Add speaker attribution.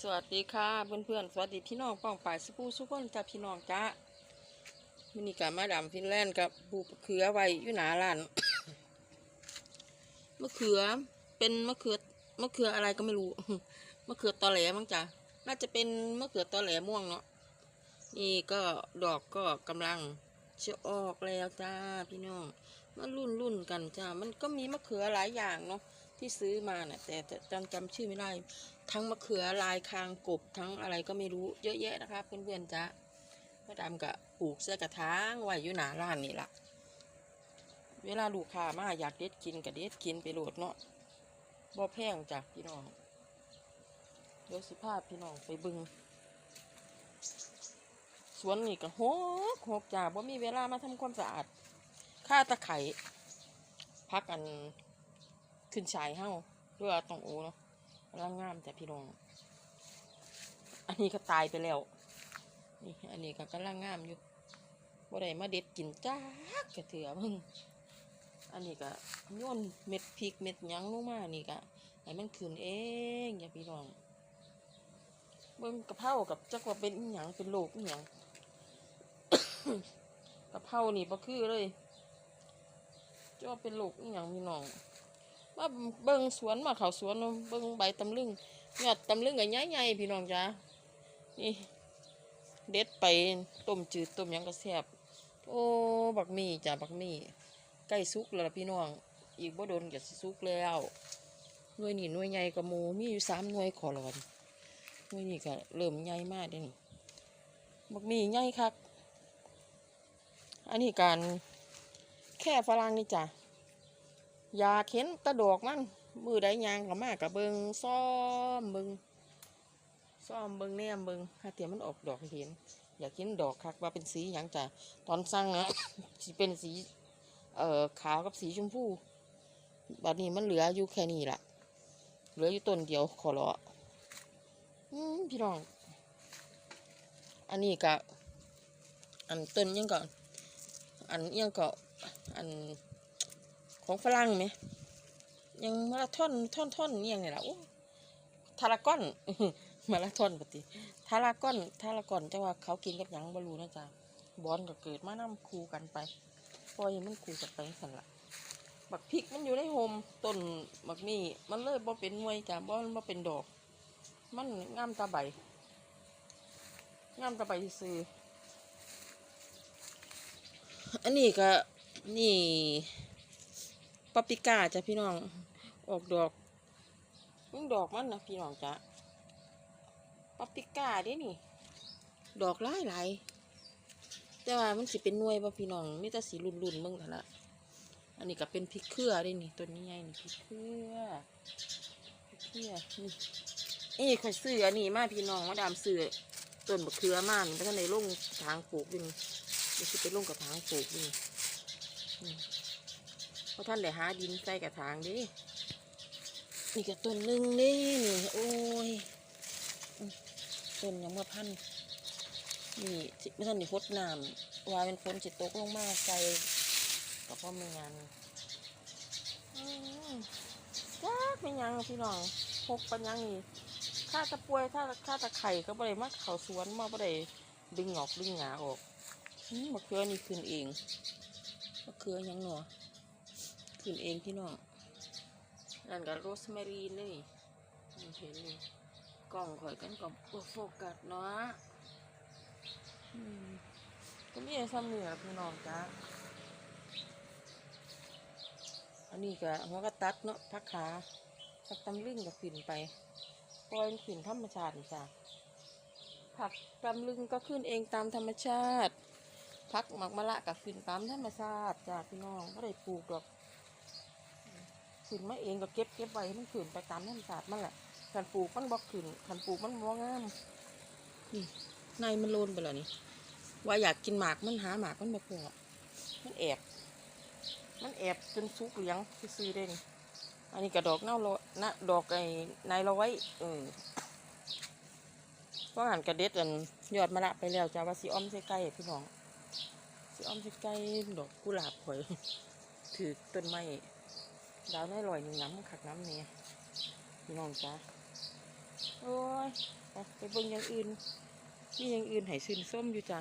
Speaker 1: สวัสดีค่ะเพื่อนๆสวัสดีพี่น้องป้องป่ายสปูสุกคนจ้าพี่น้องจ้ามินิกามาดามฟินแลนด์กับปลูกมะเขือไว้อยู่หนาร้านมะเขือเป็นมะเขือมะเขืออะไรก็ไม่รู้มะเขือตอแหลมั้งจ้ะน่าจะเป็นมะเขือตอแหลม่วงเนาะนี่ก็ดอกก็กำลังจะออกแล้วจ้าพี่น้องมารุ่นรุ่นๆกันจ้ามันก็มีมะเขือหลายอย่างเนาะ ที่ซื้อมาเน่ะแต่แต่จำจำชื่อไม่ได้ ทั้งมะเขือลายคางกบทั้งอะไรก็ไม่รู้เยอะแยะนะคะเพื่อนๆจ้ามาดามกะปลูกเสื้อกระถางไว้อยู่หนาร้านนี่ละเวลาลูกค้ามาอยากเด็ดกินกับเด็ดกินไปโหลดเนาะบ่แพงจ้ะพี่น้องเดี๋ยวสิพาพี่น้องไปบึงสวนนี่ก็หกหกจ้าบ่มีเวลามาทำความสะอาดค่าตะไคร่พักอัน ขึ้นชายเฮ้าด้วยตองโอเนาะกำลังงามจ้ะพี่น้อง อันนี้ก็ตายไปแล้ว นี่อันนี้ก็กำลังงามอยู่บ่ได้มาเด็ดกินจ้ากกระเถือมึงอันนี้ก็โยนเม็ดพริกเม็ดยังลงมานี่ก็ให้มันขึ้นเองอย่าพี่น้อง เบิ่งกระเพรากับจักว่าเป็นหยังเป็นโรคอีหยังกระเพรานี่บ่คือเลยจะว่าเป็นโรคอีหยังพี่น้อง มาเบิ่งสวนมาเขาสวนเนาะเบิ่งใบตำลึงยอดตำลึงก็ใหญ่ๆพี่น้องจ้านี่เด็ดไปต้มจืดต้มยังก็แซ่บโอ้บักมี่จ้าบักมี่ใกล้สุกแล้วพี่น้อง อีกบ่โดนก็สิสุกแล้วหน่วยนี่หน่วยใหญ่กว่าหมูมีอยู่สามหน่วยขอรอนหน่วยนี่ก็เริ่มใหญ่มากเด้นี่บักมี่ใหญ่คักอันนี้การแค่ฝรั่งนี่จ้ะ อยากเห็นตะดอกมัน มือใดยางก็มากกับเบิงซ่อมเบิงซ่อมเบิงแนมเบิงถ้าเทียมมันออกดอกเห็น อยากเห็นดอกคักว่าเป็นสีอย่างจ้ะตอนสั่งนะสิเป็นสี เอ่อขาวกับสีชมพูบัดนี้มันเหลืออยู่แค่นี้ละเหลืออยู่ต้นเดียวขอร้ออืมพี่น้อง อันนี้ก็อันต้นยังก่อน อันยังก็อัน ของฝรั่งไหมยังมาราธอนท่อนท่อนนี่ยังไงล่ะโอ้ทารากอนมาราธอนปกติทารากอนทารากอนจังว่าเขากินกับยังบรูนะจ๊ะบอลก็เกิดมานํคูกันไปปล่อยมันคูกันไปสันละบักพริกมันอยู่ในโฮมต้นบักนี่มันเลยบ่เป็นหน่วยจ้ะบ่มันบ่เป็นดอก มันงามตาใบงามตาใบซื้ออันนี้ก็นี่ ปาปิก้าจ้ะพี่น้อง ออกดอกมันดอกมันนะพี่น้องจ้ะปาปิก้าเด้นี่ ดอกหลายหลายแต่ว่ามันสิเป็นหน่วยป่ะพี่น้องมีแต่สีรุ่นรุ่นๆมึงเท่านั้นอันนี้ก็เป็นพริกเครือเด้นี่ต้นนี้ใหญ่นี่พริกเครือพริกเครือนี่นี่ข่อยซื้ออันนี้มาพี่น้องมาดามซื้อต้นบะเขือมานี่เพราะฉะนั้นในลงทางปลูกอยู่นี่เดี๋ยวสิไปลงกับทางปลูกอยู่นี่ เพราะท่านได้หาดินใส่กระถางเดินี่ก็ต้นหนึ่งนี่นี่โอ้ยอืมต้นยังมาพันนี่สิไม่ท่านได้พดน้ำว่าเป็นฝนจิตตกลงมาใส่ก็เพราะไม่งานอืมจักไม่ยังพี่น้องพกปัญญังนี่ข้าตะป่วยถ้าข้าตะไข่ก็บ่ได้มาเขาสวนมาบ่ได้ดึงออกดึงหงาออกอืมมะเขือนี่ขึ้นเองมะเขือหยังหนอ ขึ้นเองพี่น้องนั่นกับโรสแมรีนเลยนี่เห็นนี่กล่องข่อยกันกับโฟกัสเนาะอืมก็มีอะไรซ้ำเหนือพี่น้องจ้าอันนี้ก็หัวกระตัดเนาะพักขาพักตำลึงก็ขึ้นไปปล่อยขึ้นธรรมชาติจ้าผักตำลึงก็ขึ้นเองตามธรรมชาติพักหมักมะละก็ขึ้นตามธรรมชาติจ้าพี่น้องก็ได้ปลูกดอก ขึ้นมาเองก็เก็บเก็บไว้ให้มันขึ้นไปตามธรรมชาติมันแหละขันปลูกมันบอกขึ้นขันปลูกมันบ่งามนี่ในมันโลนไปแล้วนี่ ว่าอยากกินหมากมันหาหมากมันบ่พอมันแอบ มันแอบจนสุกเหลียงซื้อๆได้นี่อันนี้กระดอกเน่าโลนะดอกไอ้นายร้อยเออว่าหันกระเด็ดอันยอดมะละไปแล้วจ้าว่าสีอ้อมใส่ไก่พี่น้องสีอ้อมใส่ไก่ดอกกุหลาบข่อยถือต้นไม้ ดาวน้อยลอยหนึ่งน้ำขักน้ำเนี่ยพี่น้องจ้าโอ้ยไปเบิ่งอย่างอื่น มีอย่างอื่นให้ซื้นส้มอยู่จ้า